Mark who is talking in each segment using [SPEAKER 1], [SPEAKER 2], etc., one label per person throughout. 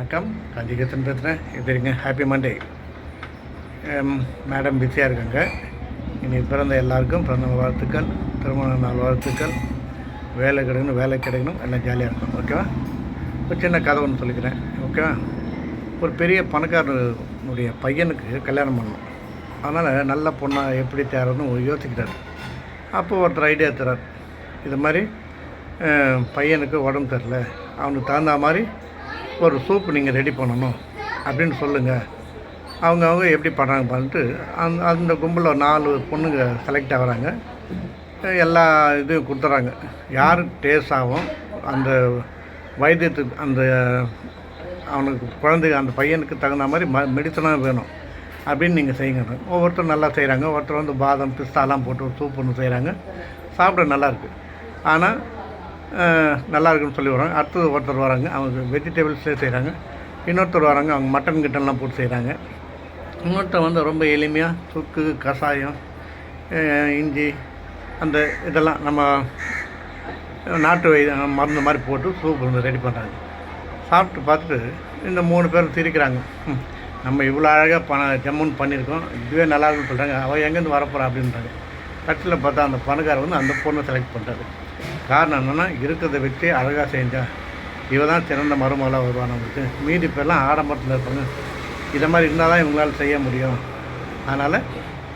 [SPEAKER 1] வணக்கம். காஞ்சிகேசன் பேசுகிறேன் எப்படிங்க ஹாப்பி மண்டே மேடம் பிஸியாக இருக்காங்க. இன்னைக்கு பிறந்த எல்லாருக்கும் பிறந்த வாழ்த்துக்கள் திருமண நாள் வாழ்த்துக்கள். வேலை கிடைக்கணும் வேலை கிடைக்கணும் எல்லாம் ஜாலியாக இருக்கும் ஓகேவா ஒரு சின்ன கதை ஒன்று சொல்லிக்கிறேன் ஓகேவா ஒரு பெரிய பணக்காரனுடைய பையனுக்கு கல்யாணம் பண்ணணும். அதனால் நல்ல பொண்ணாக எப்படி தேர்றதுன்னு யோசிக்கிறார். அப்போ ஒருத்தர் ஐடியா தரார் இது மாதிரி பையனுக்கு உடம்பு தெரில அவனுக்கு தகுந்த மாதிரி ஒரு சூப் நீங்கள் ரெடி பண்ணணும் அப்படின்னு சொல்லுங்கள் அவங்க அவங்க எப்படி பண்ணுறாங்க பண்ணிட்டு அந்த அந்த கும்பலில் நாலு பொண்ணுங்க செலக்ட் ஆகுறாங்க எல்லா இதையும் கொடுத்துட்றாங்க யார் டேஸ்ட் ஆகும் அந்த வைத்தியத்துக்கு அந்த அவனுக்கு குழந்தை அந்த பையனுக்கு தகுந்த மாதிரி ம மெடிசனாக வேணும். அப்படின்னு நீங்கள் செய்யுங்க. ஒவ்வொருத்தரும் நல்லா செய்கிறாங்க ஒருத்தர் வந்து பாதம் பிஸ்தாலாம் போட்டு சூப் ஒன்று செய்கிறாங்க சாப்பிட நல்லாயிருக்கு ஆனால் நல்லா இருக்குன்னு சொல்லி வராங்க. அடுத்தது ஒருத்தர் வராங்க அவங்க வெஜிடபிள்ஸே செய்கிறாங்க இன்னொருத்தர் வராங்க அவங்க மட்டன் கிட்டன்லாம் போட்டு செய்கிறாங்க இன்னொருத்தர் வந்து ரொம்ப எளிமையாக சுக்கு கஷாயம் இஞ்சி அந்த இதெல்லாம் நம்ம நாட்டு வை மருந்து மாதிரி போட்டு சூப் வந்து ரெடி பண்ணுறாங்க சாப்பிட்டு பார்த்துட்டு இந்த மூணு பேரும் சிரிக்கிறாங்க. நம்ம இவ்வளோ அழகாக பண ஜம்முன்னு பண்ணியிருக்கோம். இதுவே நல்லா இருக்குன்னு சொல்கிறாங்க அவள் எங்கேருந்து வரப்போகிறா அப்படின்றாங்க. கட்டில் பார்த்தா அந்த பணக்காரர் வந்து அந்த பொண்ணை செலக்ட் பண்ணுறாரு காரணம் என்னென்னா இருக்கிறத வச்சு அழகாக செஞ்சான் இவ தான் சிறந்த மருமகளாக வருவான் நம்மளுக்கு. மீதி பேர்லாம் ஆடம்பரத்தில் இருப்பாங்க. இதை மாதிரி இருந்தால் தான் இவங்களால் செய்ய முடியும். அதனால்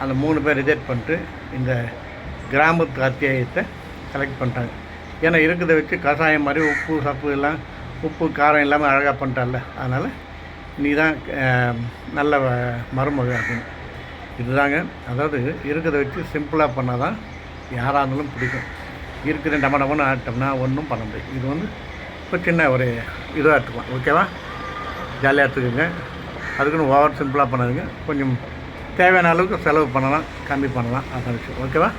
[SPEAKER 1] அந்த மூணு பேர் ரிஜெக்ட் பண்ணிட்டு இந்த கிராமத்து அத்தியாயத்தை செலக்ட் பண்ணிட்டாங்க. ஏன்னா இருக்கிறத வச்சு கஷாயம் மாதிரி உப்பு சப்பு எல்லாம் உப்பு காரம் எல்லாமே அழகாக பண்ணிட்டால அதனால் நீ தான் நல்ல வ- மருமக அப்படின்னு. இதுதாங்க. அதாவது இருக்கிறத வச்சு சிம்பிளாக பண்ணால் தான் யாராக இருந்தாலும் பிடிக்கும். இருக்கிற டம டமன்னு ஆட்டோம்னா ஒன்றும் பண்ண முடியும் இது வந்து ஒரு சின்ன ஒரு இதாக எடுத்துக்கலாம். ஓகேவா ஜாலியாக எடுத்துக்கோங்க. அதுக்குன்னு ஓவர் சிம்பிளாக பண்ணாதுங்க. கொஞ்சம் தேவையான அளவுக்கு செலவு பண்ணலாம். கம்மி பண்ணலாம். அதான் விஷயம். ஓகேவா